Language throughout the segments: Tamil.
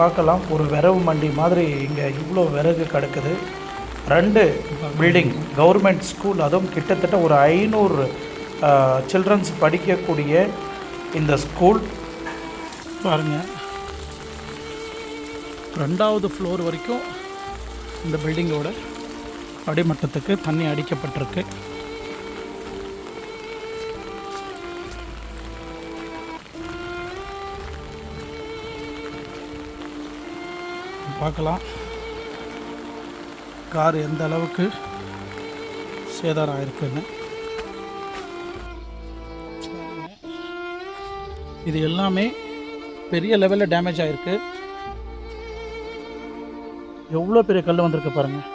பார்க்கலாம். ஒரு விரவு மண்டி மாதிரி இங்கே இவ்வளோ விறகு கிடக்குது. ரெண்டு பில்டிங் கவர்மெண்ட் ஸ்கூல் அதுவும் கிட்டத்தட்ட ஒரு ஐநூறு சில்ட்ரன்ஸ் படிக்கக்கூடிய இந்த ஸ்கூல் பாருங்கள் ரெண்டாவது ஃப்ளோர் வரைக்கும் இந்த பில்டிங்கோட அடிமட்டத்துக்கு தண்ணி அடிக்கப்பட்டிருக்கு. பார்க்கலாம். கார் எந்த அளவுக்கு சேதாரம் ஆயிருக்குன்னு இது எல்லாமே பெரிய லெவலில் டேமேஜ் ஆயிருக்கு. எவ்வளோ பெரிய கல் வந்திருக்கு பாருங்கள்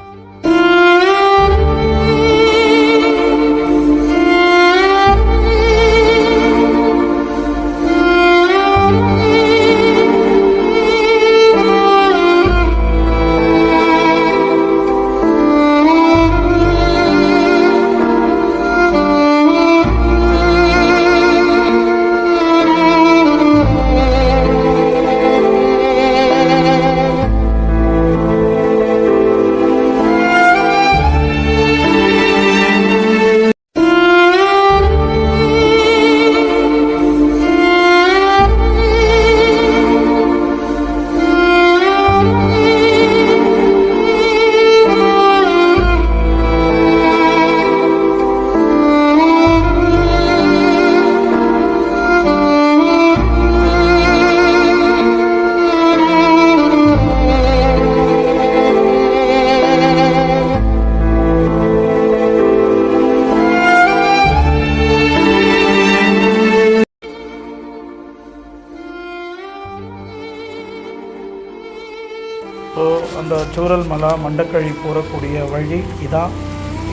சூரல் மண்டக்கழி போகக்கூடிய வழி இதான்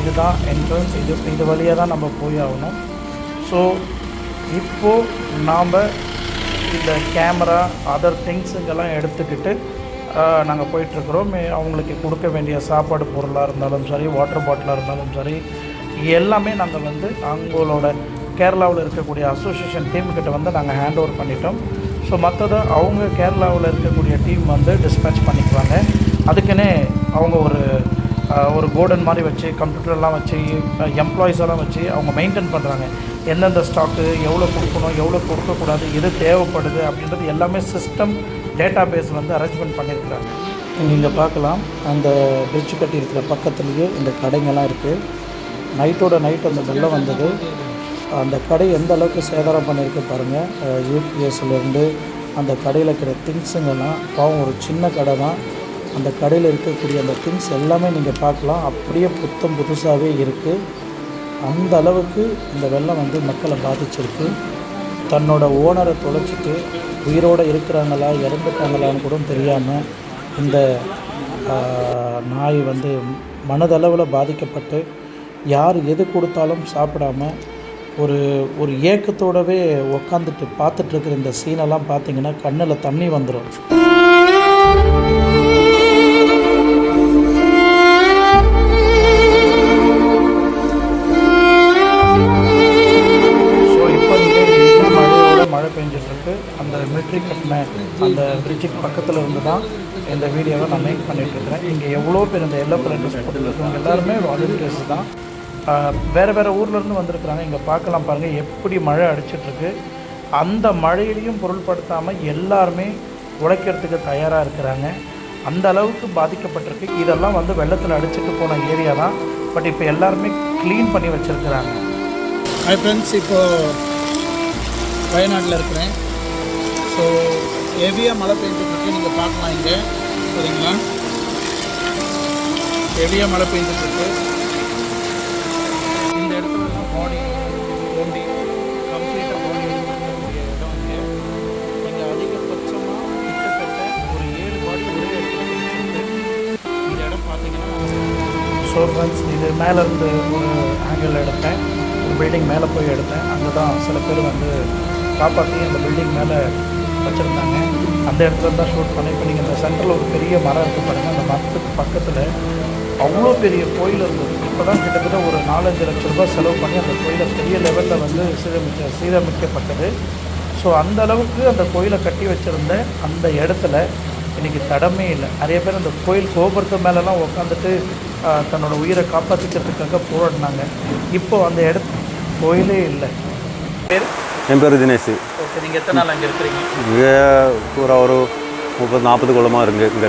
இதுதான் என்ட்ரன்ஸ் இது இது வழியாக தான் நம்ம போய் ஆகணும். ஸோ இப்போது நாம் இந்த கேமரா அதர் திங்ஸுங்கெல்லாம் எடுத்துக்கிட்டு நாங்கள் போயிட்டுருக்குறோம். அவங்களுக்கு கொடுக்க வேண்டிய சாப்பாடு பொருளாக இருந்தாலும் சரி வாட்டர் பாட்டிலாக இருந்தாலும் சரி எல்லாமே நாங்கள் வந்து அவங்களோட கேரளாவில் இருக்கக்கூடிய அசோசியேஷன் டீம்கிட்ட வந்து நாங்கள் ஹேண்ட் ஓவர் பண்ணிட்டோம். ஸோ மற்றதை அவங்க கேரளாவில் இருக்கக்கூடிய டீம் வந்து டிஸ்பேச் பண்ணிக்குவாங்க. அதுக்குன்னே அவங்க ஒரு ஒரு கோடன் மாதிரி வச்சு கம்ப்யூட்டர்லாம் வச்சு எம்ப்ளாயீஸ் எல்லாம் வச்சு அவங்க மெயின்டைன் பண்ணுறாங்க எந்தெந்த ஸ்டாக்கு எவ்வளோ கொடுக்கணும் எவ்வளோ கொடுக்கக்கூடாது எது தேவைப்படுது அப்படின்றது எல்லாமே சிஸ்டம் டேட்டா பேஸ் வந்து அரேஞ்ச்மெண்ட் பண்ணியிருக்கிறாங்க. நீங்கள் பார்க்கலாம். அந்த பிரிட்ஜ் கட்டி இருக்கிற பக்கத்துலேயே இந்த கடைங்கெல்லாம் இருக்குது நைட்டோட நைட் அந்த வெள்ளம் வந்தது. அந்த கடை எந்த அளவுக்கு சேதாரம் பண்ணியிருக்கு பாருங்கள் யூபிஎஸ்லேருந்து அந்த கடையில் இருக்கிற திங்ஸுங்கெல்லாம் பாவம் ஒரு சின்ன கடை தான் அந்த கடையில் இருக்கக்கூடிய அந்த திங்ஸ் எல்லாமே நீங்கள் பார்க்கலாம். அப்படியே புத்தம் புதுசாகவே இருக்குது அந்த அளவுக்கு இந்த வெள்ளம் வந்து மக்களை பாதிச்சிருக்கு. தன்னோட ஓனரை தொலைச்சிட்டு உயிரோடு இருக்கிறாங்களா இறந்துட்டாங்களான்னு கூட தெரியாமல் இந்த நாய் வந்து மனதளவில் பாதிக்கப்பட்டு யார் எது கொடுத்தாலும் சாப்பிடாம ஒரு ஒரு ஏக்கத்தோடவே உக்காந்துட்டு பார்த்துட்ருக்குற இந்த சீனெல்லாம் பார்த்தீங்கன்னா கண்ணில் தண்ணி வந்துடும் இருக்குது அந்த மிலிட்ரி கட்டின அந்த பிரிட்ஜுக்கு பக்கத்தில் இருந்து தான் இந்த வீடியோவை நான் மேக் பண்ணிட்டு இருக்கிறேன். இங்கே எவ்வளோ பேர் இந்த எல்லோ கலர் ட்ரெஸ் போட்டுருக்கவங்க எல்லாருமே வாலண்டியர்ஸ் தான். வேறு வேறு ஊர்லேருந்து வந்திருக்கிறாங்க. இங்கே பார்க்கலாம் பாருங்கள் எப்படி மழை அடிச்சிட்ருக்கு. அந்த மழையிலையும் பொருள்படுத்தாமல் எல்லாருமே உழைக்கிறதுக்கு தயாராக இருக்கிறாங்க. அந்த அளவுக்கு பாதிக்கப்பட்டிருக்கு. இதெல்லாம் வந்து வெள்ளத்தில் அடிச்சிட்டு போன ஏரியா தான். பட் இப்போ எல்லாருமே க்ளீன் பண்ணி வச்சுருக்கிறாங்க. ஹாய் ஃப்ரெண்ட்ஸ் இப்போது வயநாட்டில் இருக்கிறேன். ஸோ ஹெவியாக மழை பெஞ்சிட்ருக்கு. நீங்கள் பார்க்கலாம் இங்கே. சரிங்களா? ஹெவியாக மழை பெஞ்சிட்ருக்கு. இந்த இடத்துலலாம் பாடி தோண்டி கம்ப்ளீட்டாக பாடி இடம் இங்கே. அதிகபட்சமாக கிட்டத்தட்ட ஒரு ஏழு பாடி ஒரே இந்த இடம் பார்த்தீங்கன்னா ஸோ ஃப்ரெண்ட்ஸ் இது மேலேருந்து ஒரு ஆங்கிள் எடுத்தேன். ஒரு பில்டிங் மேலே போய் எடுத்தேன். அங்கே தான் சில பேர் வந்து காப்பாற்றி அந்த பில்டிங் மேலே வச்சுருந்தாங்க. அந்த இடத்துல தான் ஷூட் பண்ணி. இப்போ நீங்கள் இந்த சென்டரில் ஒரு பெரிய மரம் இருக்குது பாருங்கள் அந்த மரத்துக்கு பக்கத்தில் அவ்வளோ பெரிய கோயில் இருந்தது. இப்போ தான் கிட்டத்தட்ட ஒரு நாலஞ்சு லட்ச ரூபாய் செலவு பண்ணி அந்த கோயிலை பெரிய லெவலில் வந்து சீரமைச்ச சீரமைக்கப்பட்டது. ஸோ அந்த அளவுக்கு அந்த கோயிலை கட்டி வச்சுருந்த அந்த இடத்துல இன்றைக்கி தடமே இல்லை. நிறைய பேர் அந்த கோயில் கோபுரத்து மேலெலாம் உட்காந்துட்டு தன்னோட உயிரை காப்பாற்றிக்கிறதுக்காக போராடினாங்க. இப்போது அந்த இடத்து கோயிலே இல்லை. பேர் என் பேர் தினேஷ். ஓகே நீங்கள் எத்தனை நாள் அங்கே இருக்கிறீங்க? இங்கே பூரா ஒரு முப்பது நாற்பது குளமாக இருக்கு இங்கே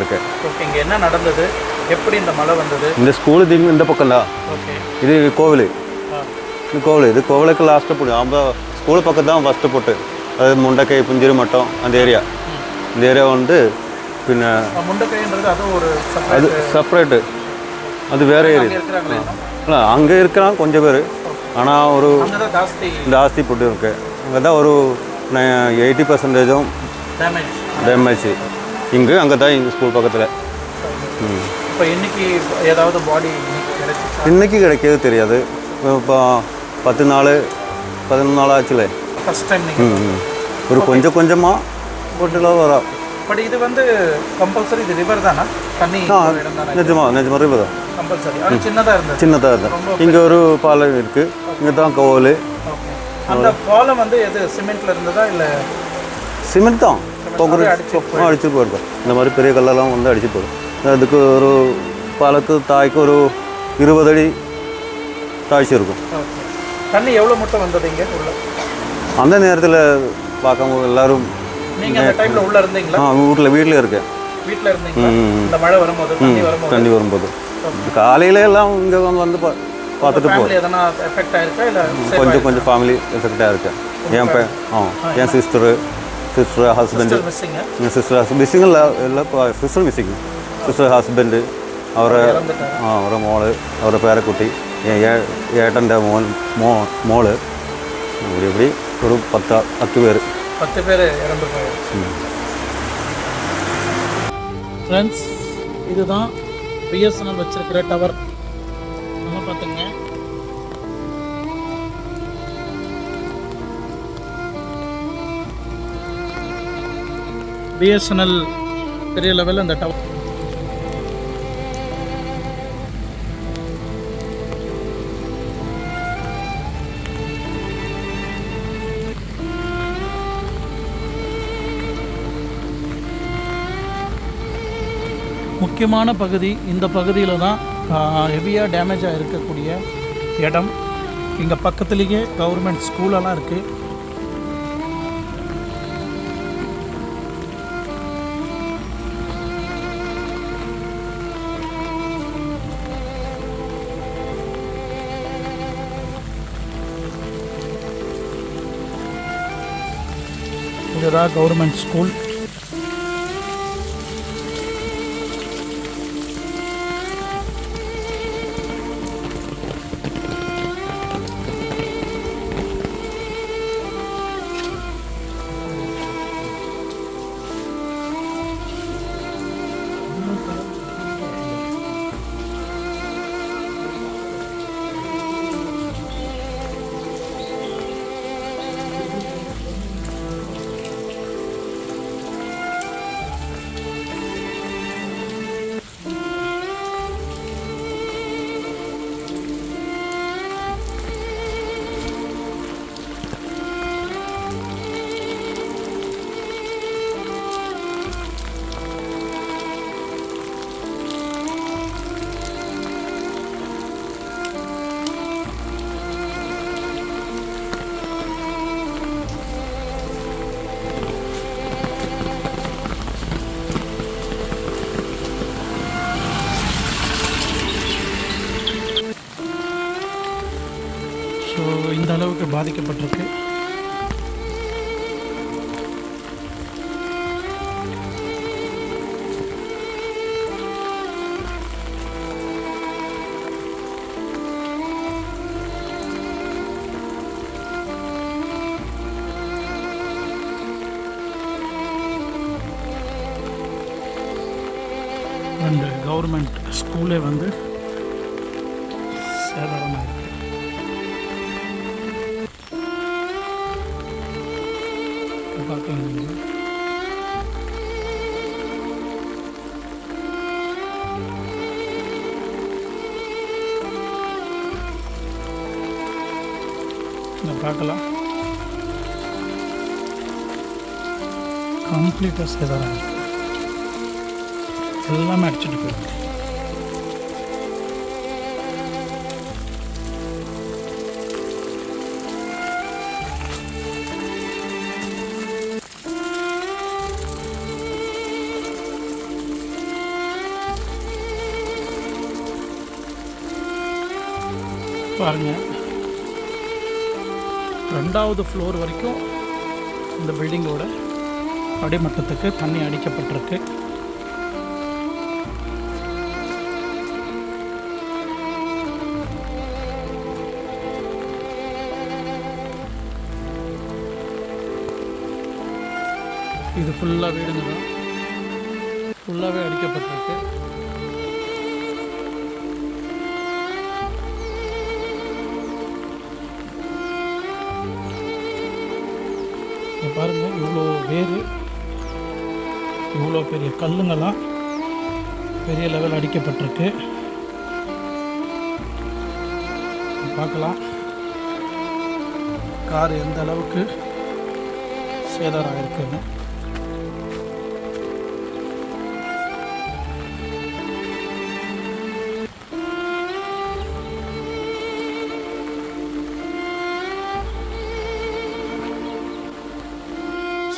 ஓகே இங்கே என்ன நடந்தது? எப்படி இந்த மழை வந்தது? இந்த ஸ்கூல் இது இந்த பக்கம் தான் ஓகே இது கோவில். இது கோவில். இது கோவிலுக்கு லாஸ்ட்டு போடு நம்ம ஸ்கூல் பக்கம் தான் ஃபஸ்ட்டு போட்டு. அது முண்டக்கை புஞ்சிரி மட்டம் அந்த ஏரியா இந்த ஏரியா வந்து பின்ன முண்டக்கைன்றது ஒரு அது செப்பரேட் செப்பரேட்டு அது வேற ஏரியா. இல்லை அங்கே இருக்கிறான் கொஞ்சம் பேர். ஆனால் ஒரு ஜாஸ்தி. போட்டு இருக்கு. அங்கே தான் ஒரு எயிட்டி பர்சன்டேஜும் டேமேஜ் இங்கே அங்கே தான் எங்கள் ஸ்கூல் பக்கத்தில். ம் இப்போ இன்னைக்கு ஏதாவது பாடி இன்னைக்கு கிடைக்கிறது தெரியாது. இப்போ பத்து நாள் பதினொன்று நாள் ஆச்சுல. ஃபர்ஸ்ட் டைம் ம். ஒரு கொஞ்சம் கொஞ்சமாக போட்டுலாம் வரோம் பட் இது வந்து கம்பல்சரி இது ரிவர் தானா? தண்ணி நிஜமா நிஜமா ரிவர் தான். கம்பல்சரி சின்னதாக இருந்தது. சின்னதாக தான் இங்கே ஒரு பாலம் இருக்குது இங்கே தான் கோவில். அந்த பாலம் வந்து எது சிமெண்ட்ல இருந்ததா இல்லை? சிமெண்ட் தான். அப்படியே அடிச்சு போயிருக்கோம் இந்த மாதிரி பெரிய கல்லெல்லாம் வந்து அடிச்சு போயிடும் அதுக்கு ஒரு பாலத்து தாய்க்கு ஒரு இருபது அடி தாழ்ச்சி இருக்கும். தண்ணி எவ்வளோ மட்டும் வந்தது இங்கே? உள்ள. அந்த நேரத்தில் பார்க்கும்போது எல்லாரும் நீங்கள் அந்த டைமில் உள்ள இருந்தீங்களா? ஆ வீட்டில் வீட்டில் இருக்கேன். வீட்டில். இந்த மழை வரும்போது தண்ணி வரும்போது. காலையில எல்லாம் இங்கே வந்து பா பார்த்துட்டு போ ஃபேமிலி எதனா எஃபெக்ட் ஆயிருக்கா இல்லை கொஞ்சம் கொஞ்சம் ஃபேமிலி எஃபெக்டாக இருக்கேன் என் பே ஆ என் சிஸ்டரு சிஸ்டர் ஹஸ்பண்டு மிஸ்ஸிங்க என் சிஸ்டர் மிஸ்ஸிங் இல்லை இல்லை சிஸ்டர் மிஸ்ஸிங் சிஸ்டர் ഹസ്ബൻഡ് അവരെ ഇറന്നിട്ടാണ്. ആ അവരുടെ മോള് അവരുടെ പേരക്കുട്ടി ഏ- ഏ- ഏട്ടൻ്റെ മോൻ മോ മോള് ഇവിടെ ഇവിടെ ഒരു പത്ത് പത്ത് പേര് பத்து பேர் இறந்து போயாச்சு ஃப்ரெண்ட்ஸ் இதுதான் பிஎஸ்என்எல் வச்சிருக்கிற டவர் நம்ம பார்த்துங்க பிஎஸ்என்எல் பெரிய லெவலில் அந்த டவர் முக்கியமான பகுதி இந்த பகுதியில் தான் ஹெவியாக டேமேஜாக இருக்கக்கூடிய இடம். இங்கே பக்கத்துலேயே கவர்மெண்ட் ஸ்கூலெல்லாம் இருக்குது இதுதான் கவர்மெண்ட் ஸ்கூல் இந்த அளவுக்கு பாதிக்கப்பட்டிருக்கு. கவர்மெண்ட் ஸ்கூலே வந்து இங்க பார்க்கலாம். கம்ப்ளீட்டாக சேதாரம் எல்லாமே அடிச்சுட்டு போயிருக்கு. பாருங்க. ரெண்டாவது ஃப்ளோர் வரைக்கும் இந்த பில்டிங்கோட அடிமட்டத்துக்கு தண்ணி அடிக்கப்பட்டிருக்கு. இது ஃபுல்லாக வீடுங்க தான் ஃபுல்லாகவே அடிக்கப்பட்டிருக்கு. இங்க பாருங்க இவ்வளோ வேர் இவ்வளோ பெரிய கல்லுங்கெல்லாம் பெரிய லெவல் அடிக்கப்பட்டிருக்கு. பார்க்கலாம். கார் எந்த அளவுக்கு சேதாரம் இருக்குன்னு.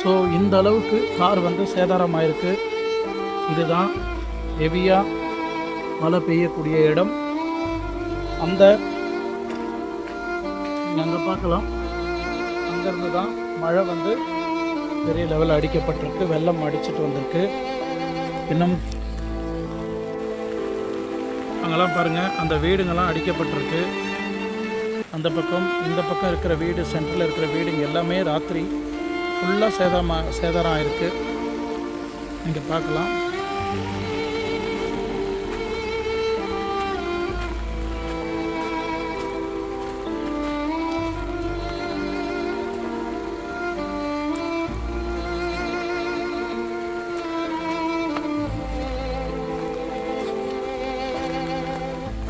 ஸோ இந்த அளவுக்கு கார் வந்து சேதாரம் ஆயிருக்கு இதுதான் ஹெவியாக மழை பெய்யக்கூடிய இடம். அந்த அங்கே பார்க்கலாம். அங்கேருந்து தான் மழை வந்து பெரிய லெவலில் அடிக்கப்பட்டிருக்கு. வெள்ளம் அடிச்சிட்டு வந்திருக்கு. இன்னும் அங்கெல்லாம் பாருங்கள் அந்த வீடுங்கெல்லாம் அடிக்கப்பட்டிருக்கு. அந்த பக்கம் இந்த பக்கம் இருக்கிற வீடு சென்டரில் இருக்கிற வீடுங்க எல்லாமே ராத்திரி ஃபுல்லாக சேதமாக சேதாரம் ஆயிருக்கு நீங்கள் பார்க்கலாம்.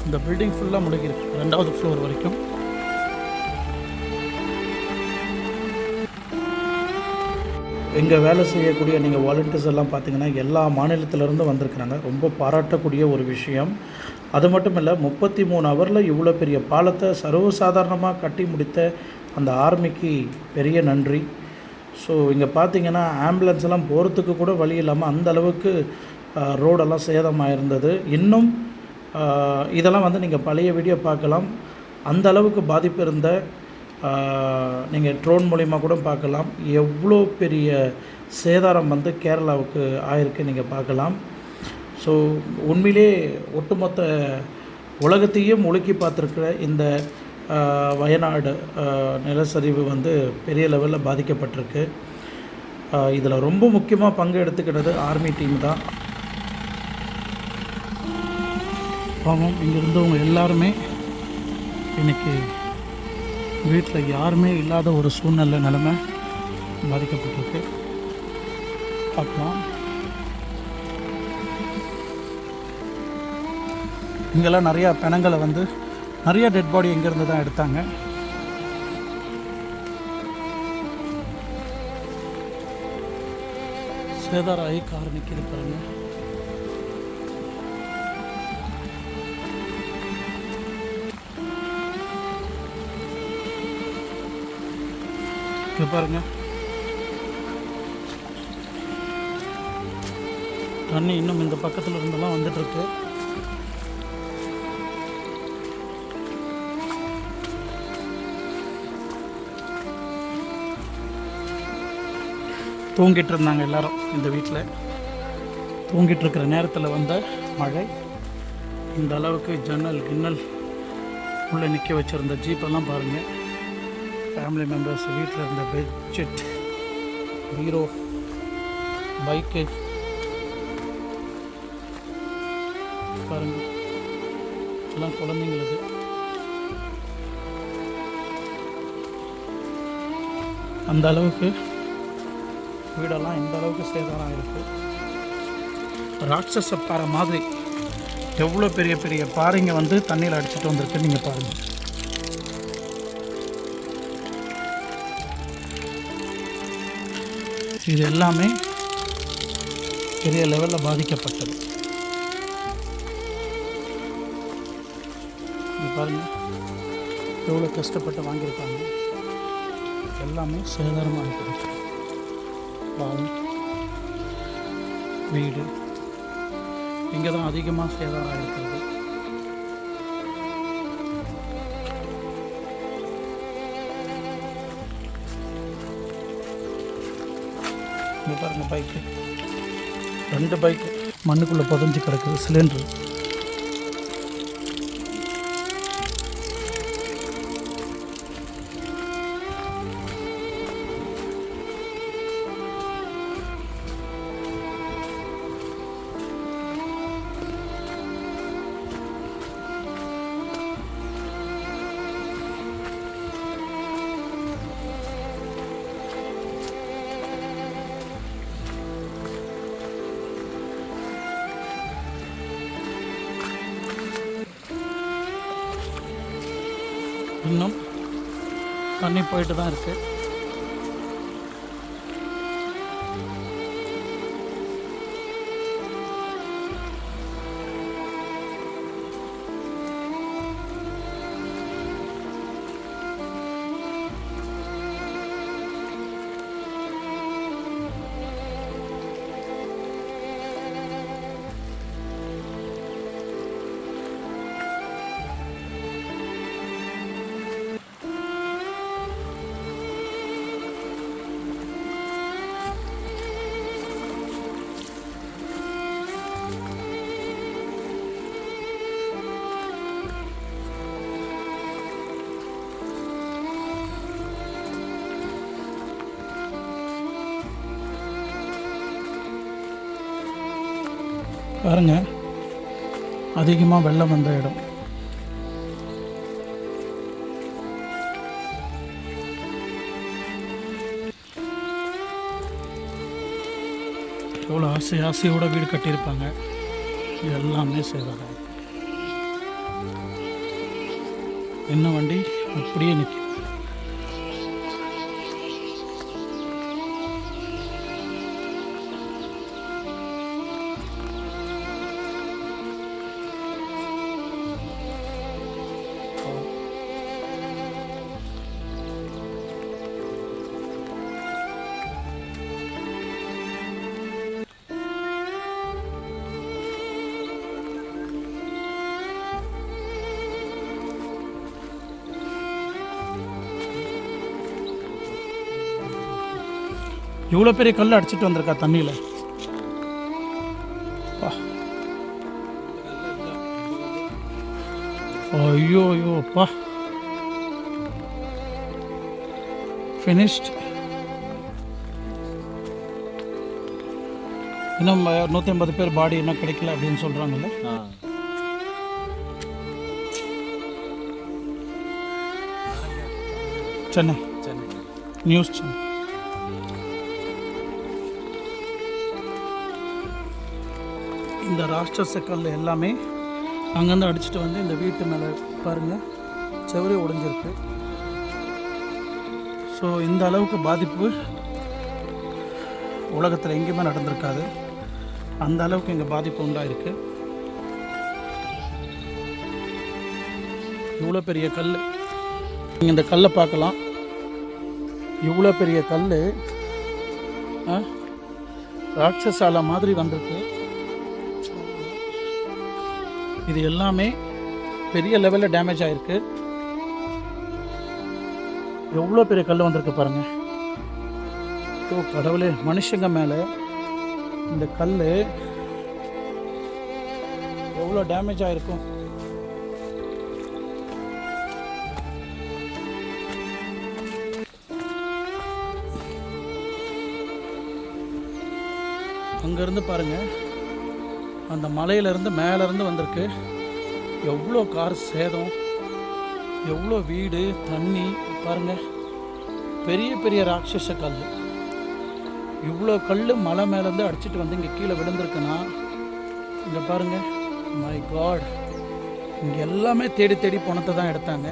இந்த பில்டிங் ஃபுல்லாக முடங்கியிருக்கு. ரெண்டாவது ஃப்ளோர் வரைக்கும். இங்கே வேலை செய்யக்கூடிய நீங்கள் வாலண்டியர்ஸ் எல்லாம் பார்த்தீங்கன்னா எல்லா மாநிலத்திலேருந்து வந்திருக்கிறாங்க. ரொம்ப பாராட்டக்கூடிய ஒரு விஷயம். அது மட்டும் இல்லை முப்பத்தி மூணு ஹவரில் இவ்வளோ பெரிய பாலத்தை சர்வசாதாரணமாக கட்டி முடித்த அந்த ஆர்மிக்கு பெரிய நன்றி. ஸோ இங்கே பார்த்தீங்கன்னா ஆம்புலன்ஸ் எல்லாம் போகிறதுக்கு கூட வழி இல்லாமல் அந்த அளவுக்கு ரோடெல்லாம் சேதமாக இருந்தது. இன்னும் இதெல்லாம் வந்து நீங்கள் பழைய வீடியோ பார்க்கலாம். அந்த அளவுக்கு பாதிப்பு இருந்த நீங்கள் ட்ரோன் மூலிமா கூட பார்க்கலாம். எவ்வளோ பெரிய சேதாரம் வந்து கேரளாவுக்கு ஆயிருக்கு நீங்கள் பார்க்கலாம். ஸோ உண்மையிலே ஒட்டுமொத்த உலகத்தையும் முழுக்கி பார்த்துருக்கிற இந்த வயநாடு நிலச்சரிவு வந்து பெரிய லெவலில் பாதிக்கப்பட்டிருக்கு. இதில் ரொம்ப முக்கியமாக பங்கு எடுத்துக்கிட்டது ஆர்மி டீம் தான். பாவம் இங்கே இருந்தவங்க எல்லாருமே இன்றைக்கி வீட்டில் யாருமே இல்லாத ஒரு சூழ்நிலை நிலைமை பாதிக்கப்பட்டிருக்கு. பார்க்கலாம். இங்கெல்லாம் நிறையா பிணங்களை வந்து நிறைய டெட் பாடி எங்கேருந்து தான் எடுத்தாங்க. சேதாராயி ஆகி கார் நிற்கிது இங்க பாருங்க. தண்ணி இன்னும் இந்த பக்கத்துல இருந்தெல்லாம் வந்துட்டு இருக்கு தூங்கிட்டு இருந்தாங்க எல்லாரும் இந்த வீட்டில் தூங்கிட்டு இருக்கிற நேரத்தில் வந்த மழை. இந்த அளவுக்கு ஜன்னல் கிண்ணல் உள்ளே நிற்க வச்சுருந்த ஜீப்பெல்லாம் பாருங்கள் ஃபேமிலி மெம்பர்ஸ் வீட்டில் இருந்த பெட்ஷீட் ஹீரோ பைக்கு பாருங்க. எல்லாம் குழந்தைங்களுக்கு அந்த அளவுக்கு வீடெல்லாம் இந்த அளவுக்கு சேதாரம் இருக்கு. ராட்சச பாறை மாதிரி எவ்வளோ பெரிய பெரிய பாறைங்க வந்து தண்ணியில் அடிச்சுட்டு வந்திருக்குன்னு நீங்கள் பாருங்கள் இது எல்லாமே பெரிய லெவலில் பாதிக்கப்பட்டது. இது எவ்வளோ கஷ்டப்பட்டு வாங்கியிருக்காங்க. எல்லாமே சேதாரமாக இருக்குது பாவம் வீடு. இங்கே தான் அதிகமாக சேதாரம் இருக்கிறது. இங்கே பாருங்கள் பைக்கு ரெண்டு பைக்கு மண்ணுக்குள்ளே புதஞ்சி கிடக்குது சிலிண்டரு இன்னும் தண்ணி போயிட்டு தான் இருக்குது பாருங்க அதிகமாக வெள்ளம் வந்த இடம். எவ்வளோ ஆசை ஆசையோட வீடு கட்டியிருப்பாங்க. எல்லாமே செய்வாங்க என்ன வண்டி? அப்படியே நிற்கும் இவ்வளோ பெரிய கல் அடிச்சிட்டு வந்திருக்கா தண்ணியில்? ஐயோ ஐயோ அப்பா ஃபினிஷ்ட் இன்னும் நூற்றி ஐம்பது பேர் பாடி இன்னும் கிடைக்கல அப்படின்னு சொல்கிறாங்கல்ல சென்னை. நியூஸ் சென்னை. இந்த ராஷ்டிரச கல் எல்லாமே அங்கேருந்து அடிச்சுட்டு வந்து இந்த வீட்டு மேலே பாருங்கள் செவரே உடைஞ்சிருக்கு. ஸோ இந்த அளவுக்கு பாதிப்பு உலகத்தில் எங்கேயுமே நடந்திருக்காது. அந்த அளவுக்கு இங்கே பாதிப்பு உண்டாயிருக்கு. இவ்வளோ பெரிய கல் நீங்கள் இந்த கல்லை பார்க்கலாம். இவ்வளோ பெரிய கல் ராட்சசாலை மாதிரி வந்திருக்கு. இது எல்லாமே பெரிய லெவலில் டேமேஜ் ஆகிருக்கு எவ்வளோ பெரிய கல் வந்திருக்கு பாருங்கள் ஓ கடவுளே மனுஷங்க மேலே இந்த கல் எவ்வளோ டேமேஜ் ஆகிருக்கும் அங்கேருந்து பாருங்கள் அந்த மலையிலேருந்து மேலேருந்து வந்திருக்கு. எவ்வளோ கார் சேதம் எவ்வளோ வீடு தண்ணி பாருங்கள் பெரிய பெரிய ராட்சச கல். இவ்வளோ கல் மலை மேலேருந்து அடிச்சிட்டு வந்து இங்கே கீழே விழுந்திருக்குன்னா இங்கே பாருங்கள் மை காட் இங்கே எல்லாமே தேடி தேடி பணத்தை தான் எடுத்தாங்க.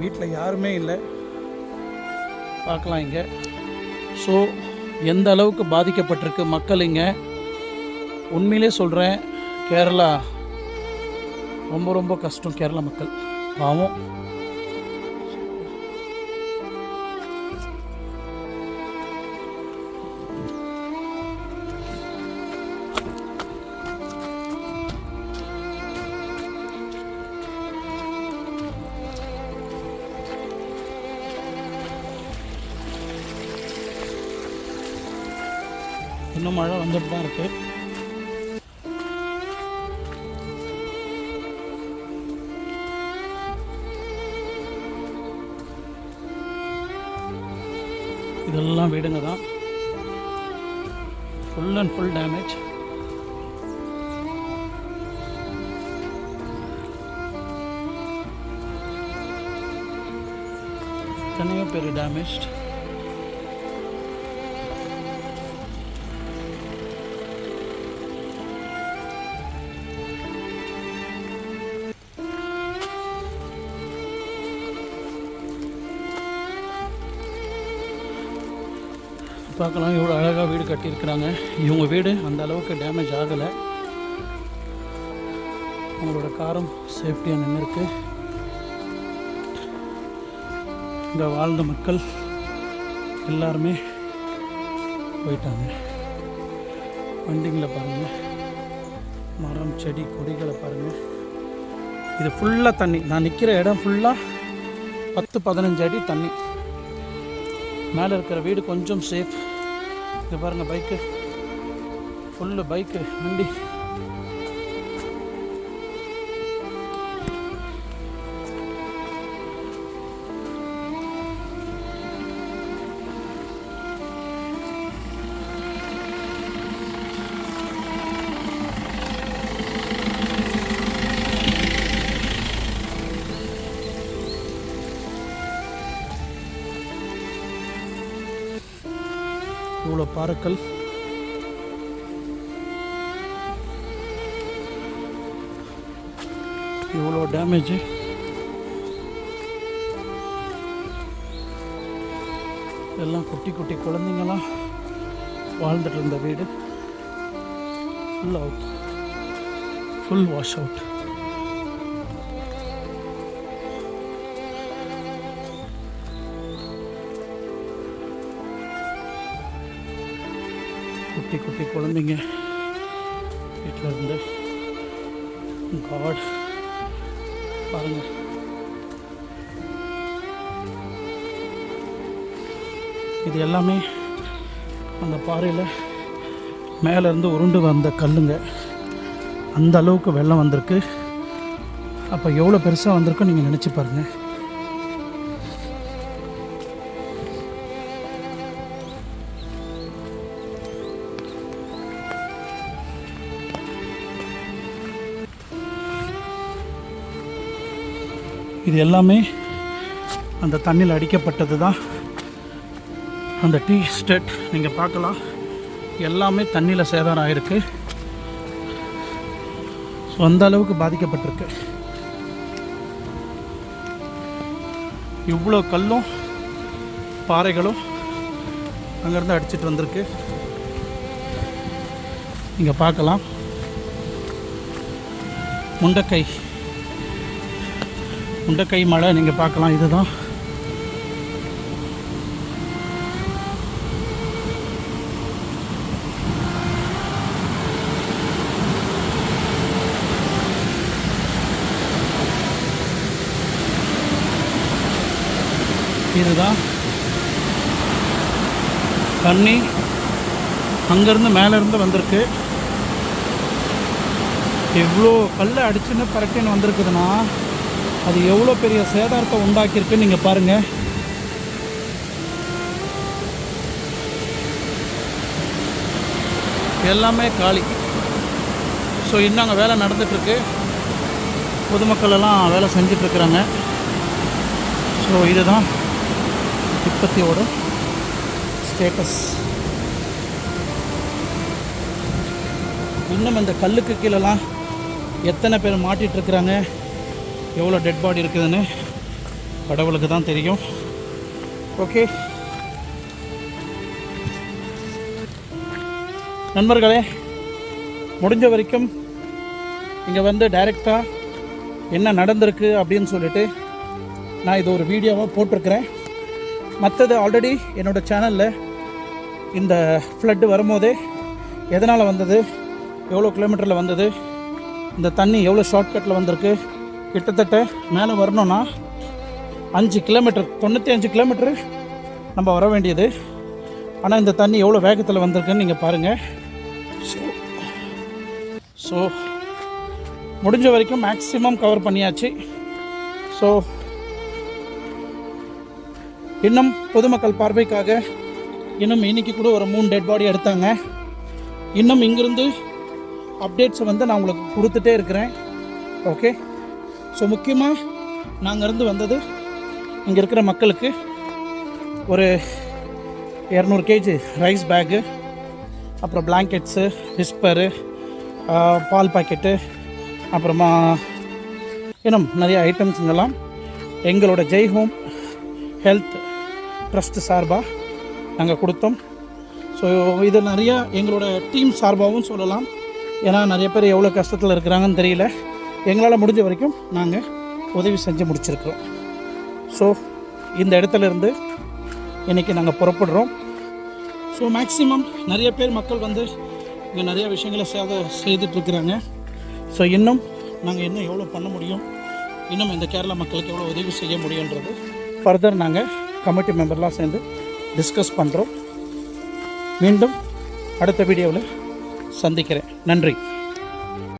வீட்டில் யாருமே இல்லை. பார்க்கலாம் இங்கே. ஸோ எந்த அளவுக்கு பாதிக்கப்பட்டிருக்கு மக்கள் இங்கே? உண்மையிலே சொல்கிறேன் கேரளா ரொம்ப ரொம்ப கஷ்டம் கேரளா மக்கள். பாவம். இன்னும் மழை வந்துட்டு தான் இருக்குது இதெல்லாம் வீடுங்க தான். ஃபுல் அண்ட் ஃபுல் டேமேஜ் எத்தனையோ பேர் டேமேஜ்ட் பார்க்கலாம். எவ்வளோ அழகாக வீடு கட்டியிருக்கிறாங்க. இவங்க வீடு அந்த அளவுக்கு டேமேஜ் ஆகலை. அவங்களோட காரம் சேஃப்டியாக நின்றுருக்கு இங்கே வாழ்ந்த மக்கள் எல்லாருமே போயிட்டாங்க. வண்டிங்களை பாருங்கள் மரம் செடி கொடிகளை பாருங்கள் இது ஃபுல்லாக தண்ணி. நான் நிற்கிற இடம் ஃபுல்லாக பத்து பதினஞ்சு அடி தண்ணி. மேலே இருக்கிற வீடு கொஞ்சம் சேஃப் இங்கே பாருங்கள் பைக்கு ஃபுல்லு பைக்கு வண்டி. மக்கள் இவ்வளோ டேமேஜ் எல்லாம் குட்டி குட்டி குழந்தைங்களாம் வாழ்ந்துட்டு இருந்த வீடு. Full out full wash out குட்டி குட்டி குழந்தைங்க வீட்டில் இருந்து. காட் பாருங்க. இது எல்லாமே அந்த பாறையில் மேலேருந்து உருண்டு வந்த கல்லுங்க. அந்த அளவுக்கு வெள்ளம் வந்திருக்கு. அப்போ எவ்வளோ பெருசாக வந்திருக்கோ நீங்கள் நினச்சி பாருங்கள் இது எல்லாமே அந்த தண்ணியில் அடிக்கப்பட்டது தான். அந்த டீ ஸ்டேட் நீங்கள் பார்க்கலாம். எல்லாமே தண்ணியில் சேதாரம் ஆகிருக்கு ஸோ அந்த அளவுக்கு பாதிக்கப்பட்டிருக்கு. இவ்வளோ கல்லும் பாறைகளும் அங்கேருந்து அடிச்சிட்டு வந்திருக்கு. நீங்கள் பார்க்கலாம். முண்டக்கை முண்டக்கை மலை நீங்கள் பார்க்கலாம் இதுதான். இதுதான். தண்ணி அங்கேருந்து மேலேருந்து வந்திருக்கு. எவ்வளோ கல்லை அடிச்சுன்னு பரட்டின்னு வந்திருக்குதுன்னா அது எவ்வளோ பெரிய சேதாரத்தை உண்டாக்கியிருக்குன்னு நீங்கள் பாருங்கள் எல்லாமே காலி. ஸோ இன்னும் அங்கே வேலை நடந்துகிட்ருக்கு. பொதுமக்கள் எல்லாம் வேலை செஞ்சிட்ருக்குறாங்க ஸோ இதுதான் இப்பத்தியோட ஸ்டேட்டஸ் இன்னும் இந்த கல்லுக்கு கீழெல்லாம் எத்தனை பேர் மாட்டிகிட்ருக்குறாங்க? இருக்கிறாங்க எவ்வளோ டெட் பாடி இருக்குதுன்னு கடவுளுக்கு தான் தெரியும். ஓகே நண்பர்களே முடிஞ்ச வரைக்கும் இங்கே வந்து டைரெக்டாக என்ன நடந்திருக்கு அப்படின்னு சொல்லிட்டு நான் இது ஒரு வீடியோவாக போட்டிருக்கிறேன். மற்றது ஆல்ரெடி என்னோடய சேனலில் இந்த ஃப்ளட்டு வரும்போதே எதனால் வந்தது எவ்வளோ கிலோமீட்டரில் வந்தது இந்த தண்ணி எவ்வளோ ஷார்ட்கட்டில் வந்திருக்கு கிட்டத்தட்ட மேலே வரணும்னா அஞ்சு கிலோமீட்டர் தொண்ணூற்றி அஞ்சு கிலோமீட்டரு நம்ம வர வேண்டியது. ஆனால் இந்த தண்ணி எவ்வளோ வேகத்தில் வந்திருக்குன்னு நீங்கள் பாருங்கள் ஸோ ஸோ முடிஞ்ச வரைக்கும் மேக்ஸிமம் கவர் பண்ணியாச்சு. ஸோ இன்னும் பொதுமக்கள் பார்வைக்காக இன்னும் இன்னைக்கு கூட ஒரு மூணு டெட் பாடி எடுத்தாங்க. இன்னும் இங்கிருந்து அப்டேட்ஸை வந்து நான் உங்களுக்கு கொடுத்துட்டே இருக்கிறேன். ஓகே ஸோ முக்கியமாக நாங்கள் இருந்து வந்தது இங்கே இருக்கிற மக்களுக்கு ஒரு இரநூறு கேஜி ரைஸ் பேக்கு அப்புறம் பிளாங்கெட்ஸு விஸ்பரு பால் பாக்கெட்டு அப்புறமா இன்னும் நிறைய ஐட்டம்ஸுங்கெல்லாம் எங்களோட ஜெய் ஹோம் ஹெல்த் ட்ரஸ்ட் சார்பாக நாங்கள் கொடுத்தோம். ஸோ இது நிறையா எங்களோட டீம் சார்பாகவும் சொல்லலாம். ஏன்னா நிறைய பேர் எவ்வளோ கஷ்டத்தில் இருக்கிறாங்கன்னு தெரியல. எங்களால் முடிஞ்ச வரைக்கும் நாங்கள் உதவி செஞ்சு முடிச்சிருக்கிறோம். ஸோ இந்த இடத்துல இருந்து இன்றைக்கி நாங்கள் புறப்படுறோம். ஸோ மேக்ஸிமம் நிறைய பேர் மக்கள் வந்து இங்கே நிறைய விஷயங்களை சேத செய்துட்ருக்குறாங்க ஸோ இன்னும் நாங்கள் இன்னும் எவ்வளோ பண்ண முடியும்? இன்னும் இந்த கேரளா மக்களுக்கு எவ்வளோ உதவி செய்ய முடியுன்றது ஃபர்தர் நாங்கள் கமிட்டி மெம்பர்லாம் சேர்ந்து டிஸ்கஸ் பண்ணுறோம் மீண்டும் அடுத்த வீடியோவில் சந்திக்கிறேன். நன்றி.